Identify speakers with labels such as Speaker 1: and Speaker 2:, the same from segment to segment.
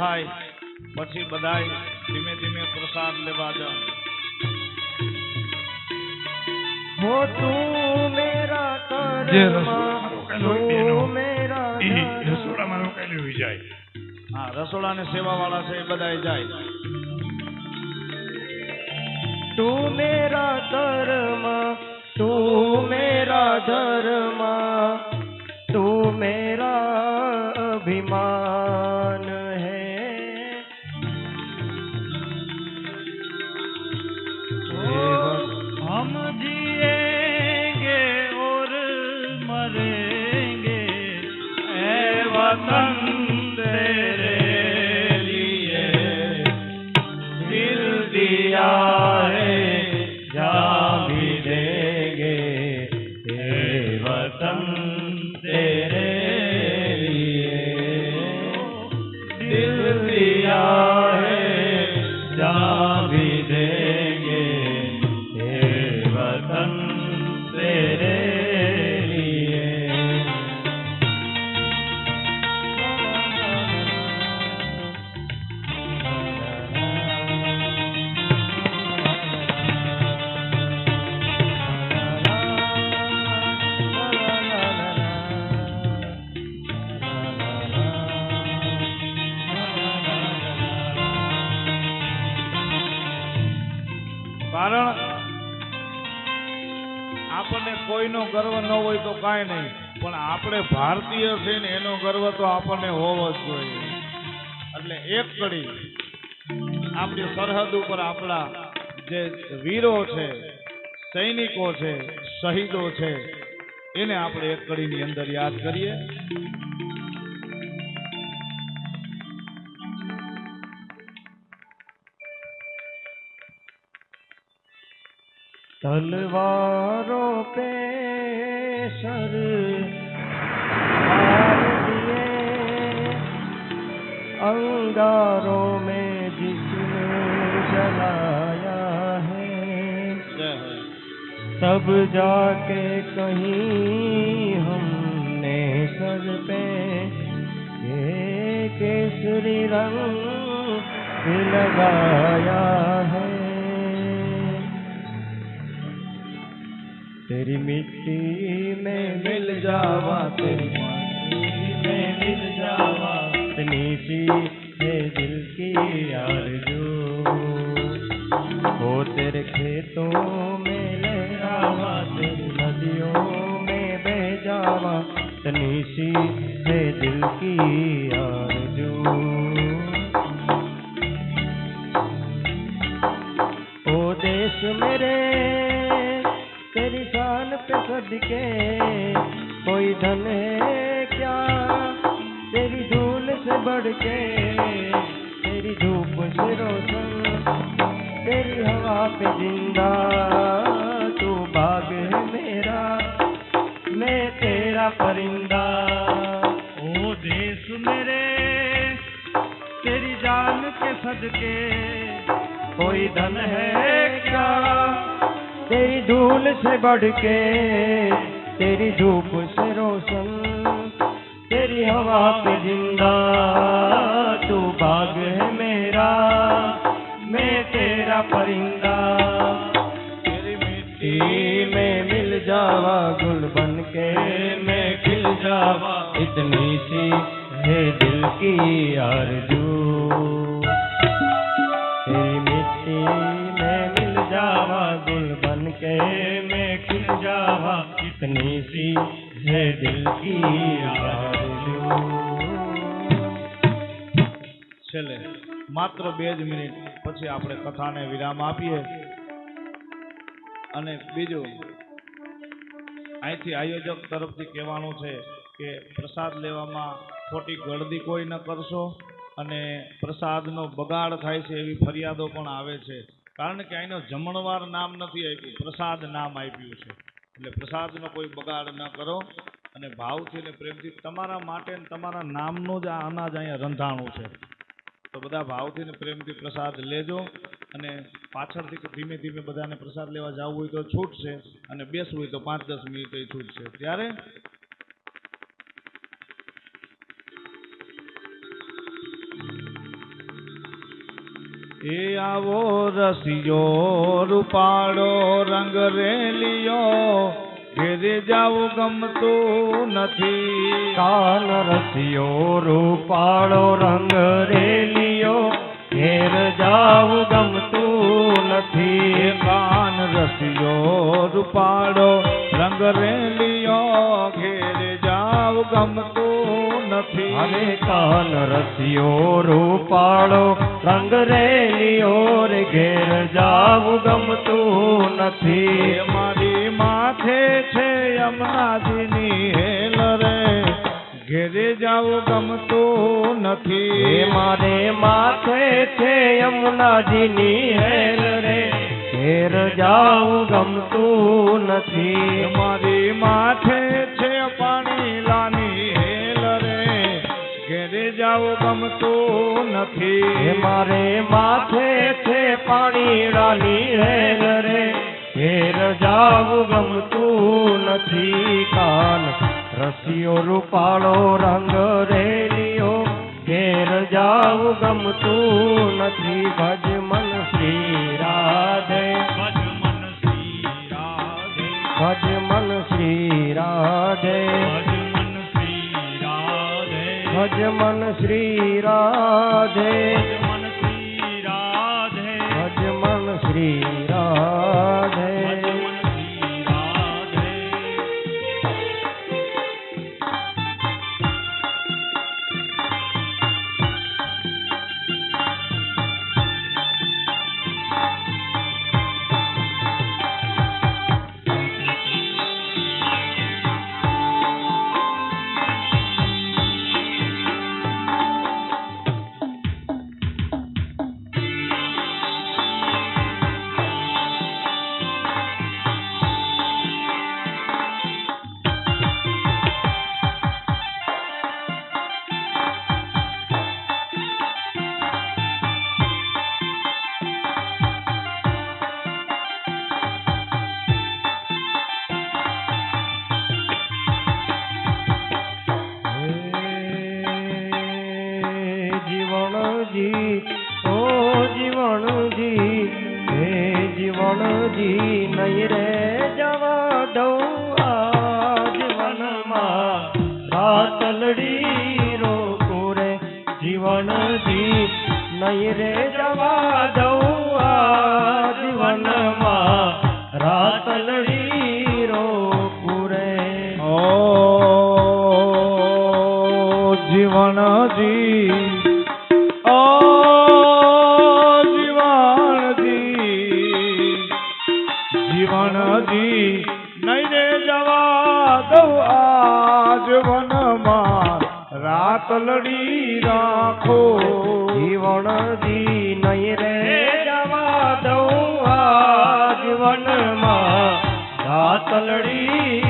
Speaker 1: થાય પછી બધા ધીમે ધીમે પ્રસાદ લેવા
Speaker 2: જા
Speaker 3: હો
Speaker 2: રસોડામાં રોકાયેલી હોઈ જાય.
Speaker 1: હા રસોડા ને સેવા વાળા છે એ બધા જાય.
Speaker 4: તું મેરા ધર્મ તું મેરા ધર્મ
Speaker 1: તું મેરા કોઈનો ગર્વ ન હોય તો કાંઈ નહીં. પણ આપણે ભારતીય છે ને એનો ગર્વ તો આપણને હોવો જ જોઈએ. એટલે એક કડી, આપણી સરહદ ઉપર આપણા જે વીરો છે, સૈનિકો છે, શહીદો છે, એને આપણે એક કડીની અંદર યાદ કરીએ.
Speaker 3: तलवारों पे सर दिए। अंगारों में जिसने जलाया है, तब जाके कहीं हमने सर पे ये केसरी रंग लगाया है। तेरी मिट्टी में मिल जावा तेरी मिट्टी में मिल जावा। इतनी सी है दिल की आरज़ू। हो तेरे खेतों पे सदके कोई धन है क्या? तेरी धूल से बढ़ के, तेरी धूप से रोशन, तेरी हवा पे ज़िंदा तू बाग है मेरा, मैं तेरा परिंदा।
Speaker 4: ओ देश मेरे, तेरी जान के सदके,
Speaker 3: कोई धन है क्या? तेरी धूल से बढ़ के, तेरी धूप से रोशन, तेरी हवा पे ज़िंदा, तू बाग है मेरा, मैं तेरा परिंदा। तेरी मिट्टी में मिल जावा गुल बन के, मैं खिल जावा, इतनी सी है दिल की आरज़ू। बन के मैं खिल जावा इतनी सी है दिल की आरज़ू
Speaker 1: છેલ્લે માત્ર બે જ મિનિટ પછી આપણે કથાને વિરામ આપીએ અને બીજું અહીંથી આયોજક તરફથી કહેવાનું છે કે પ્રસાદ લેવામાં ખોટી ગળદી કોઈ ન કરશો અને પ્રસાદનો બગાડ થાય છે એવી ફરિયાદો પણ આવે છે કારણ કે અહીંનો જમણવાર નામ નથી આપ્યું, પ્રસાદ નામ આપ્યું છે. એટલે પ્રસાદનો કોઈ બગાડ ન કરો અને ભાવથી અને પ્રેમથી તમારા માટે ને તમારા નામનું જ આ અનાજ અહીંયા રંધાણું છે. તો બધા ભાવથી ને પ્રેમથી પ્રસાદ લેજો અને પાછળથી ધીમે ધીમે બધાને પ્રસાદ લેવા જવું હોય તો છૂટ છે અને બેસવું હોય તો પાંચ દસ મિનિટ છૂટ છે ત્યારે એ આવો રસિયો રૂપાળો રંગ રેલિયો. ઘેરે જાવું ગમતું નથી.
Speaker 3: કાલ રસિયો રૂપાળો રંગ રેલિયો. ઘેર જાવું ગમતું નથી.
Speaker 1: કાન રસિયો રૂપાળો રંગ રેલિયો. ઘેરે જાવું ગમતું નથી.
Speaker 3: હવે કાન રસિયો રૂપાળો રંગ રેલિયો રે ઘેર જાવ ગમતું નથી.
Speaker 1: મારી માથે છે યમુનાજીની હેલ રે ઘેરે જાવું ગમતું નથી.
Speaker 3: મારે માથે છે યમુનાજીની હેલ રે ઘેર જાવું ગમતું નથી.
Speaker 1: મારી માથે ઘેરે ગમતો નથી.
Speaker 3: મારે માથે છે પાણીડાની હેલ રે ઘેર. જાવું ગમતું નથી કાન. રસિયો રૂપાળો રંગ રેલિયો. ઘેર જાવું ગમતું નથી ભજ મન શ્રી રાધે.
Speaker 4: ભજ મન શ્રી રાધે.
Speaker 3: ભજ મન શ્રી રાધે
Speaker 4: ભજ મન શ્રી રાધે.
Speaker 3: ભજ મન શ્રી રાધે. નહીં રે જવા દઉં આ જીવનમાં. રાતલડી રોકો રે
Speaker 1: ઓ જીવનજી ઓ જીવનજી નહીં રે જવા દઉં આજ વનમાં રાત લડી રાખો.
Speaker 3: જીવણજી નહીં રે જવા દઉં આ જીવનમાં રાતલડી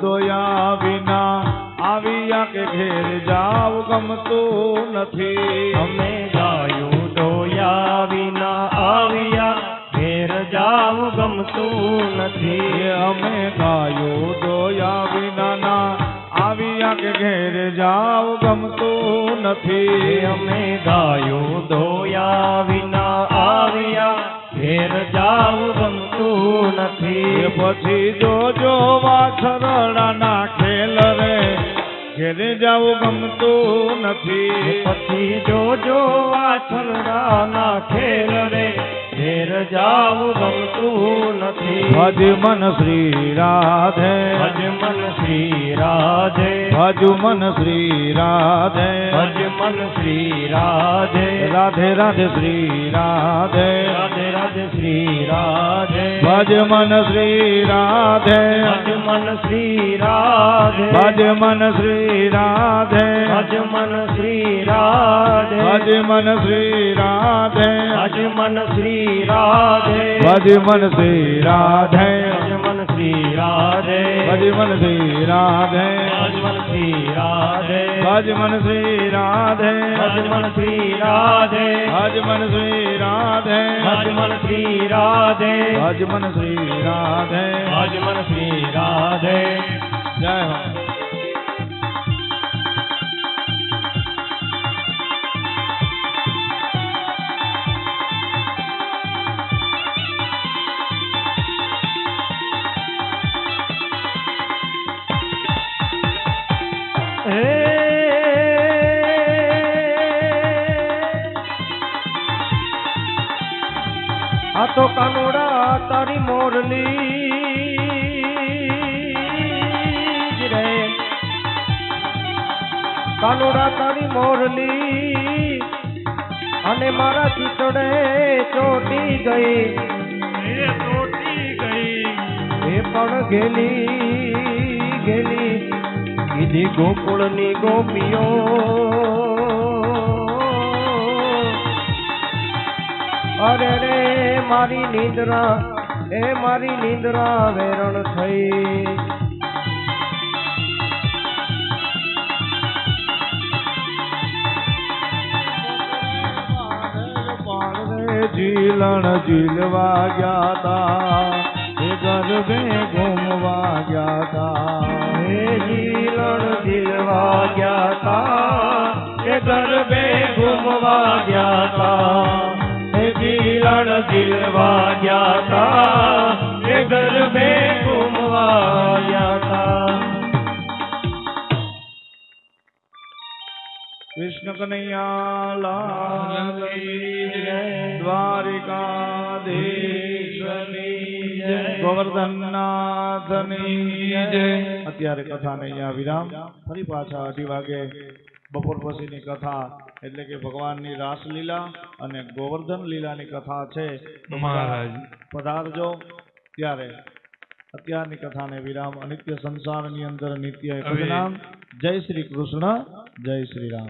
Speaker 1: દોયા વિના આવ્યા કે ઘેર જાવ ગમતું નથી.
Speaker 3: અમે ગાયું દોયા વિના આવ્યા ઘેર જાવ ગમતું નથી.
Speaker 1: અમે ગાયું દોયા વિના ઘેર જાવ ગમતું નથી.
Speaker 3: અમે ગાયું ધોયા વિના આવ્યા ઘેર જાવું ગમતું નથી.
Speaker 1: પછી જોજો વાછરડાના ખેલ રે ઘેર જાવ ગમતું નથી.
Speaker 3: પછી જોજો વાછરડાના ખેલ રે ઘેર જાવું ગમતું નથી
Speaker 1: ભજ મન શ્રી રાધે
Speaker 3: ભજ મન શ્રી રાધે
Speaker 1: ભજ મન શ્રી રાધે
Speaker 3: ભજ મન શ્રી રાધે
Speaker 1: રાધે રાધે શ્રી રાધે
Speaker 3: રાધે રાધે શ્રી રાધે
Speaker 1: ભજ મન શ્રી રાધે
Speaker 3: ભજ મન શ્રી રાધે
Speaker 1: ભજ મન શ્રી રાધે
Speaker 3: ભજ મન શ્રી રાધે
Speaker 1: ભજ મન શ્રી રાધે
Speaker 3: ભજ મન શ્રી રાધે
Speaker 1: ભજ મન શ્રી રાધે
Speaker 3: ભજ મન શ્રી રાધે
Speaker 1: ભજ મન શ્રી રાધે
Speaker 3: ભજ મન શ્રી રાધે
Speaker 1: ભજ મન શ્રી રાધે
Speaker 3: ભજ મન શ્રી રાધે
Speaker 1: ભજ મન શ્રી રાધે
Speaker 3: ભજ મન શ્રી રાધે
Speaker 1: ભજ મન શ્રી રાધે
Speaker 3: ભજ મન શ્રી રાધે આ તો કાનુડા તારી મોરલી. રે. કાનુડા તારી મોરલી. અને મારા ચીતડે ચોટી ગઈ.
Speaker 4: એ તોટી ગઈ.
Speaker 3: એ પણ ગેલી ગેલી. કીધી ગોકુળની ગોપીઓ. અરે રે મારી નિંદ્રા એ મારી નિંદ્રા વેરણ થઈ.
Speaker 1: જીલણ જીલવા ગયા તા એ ગરબે ઘૂમવા ગયા તા.
Speaker 3: એ જીલણ જીલવા ગયા તા એ ગરબે ઘૂમવા ગયા તા. क्षण दिलवा गया था घर
Speaker 1: में घुमवाया था। कृष्ण कन्हैया लाल द्वारिका ગોવર્ધનનાથની જય અત્યારે કથાને અહીંયા વિરામ ફરી अठी અઢી બપોર પછીની કથા એટલે કે ભગવાનની રાસલીલા અને ગોવર્ધન લીલાની કથા છે.
Speaker 2: મહારાજ.
Speaker 1: પધારજો. ત્યારે અત્યારની કથાને વિરામ અનિત્ય સંસારની અંદર નિત્ય નામ જય શ્રી કૃષ્ણ જય શ્રી રામ.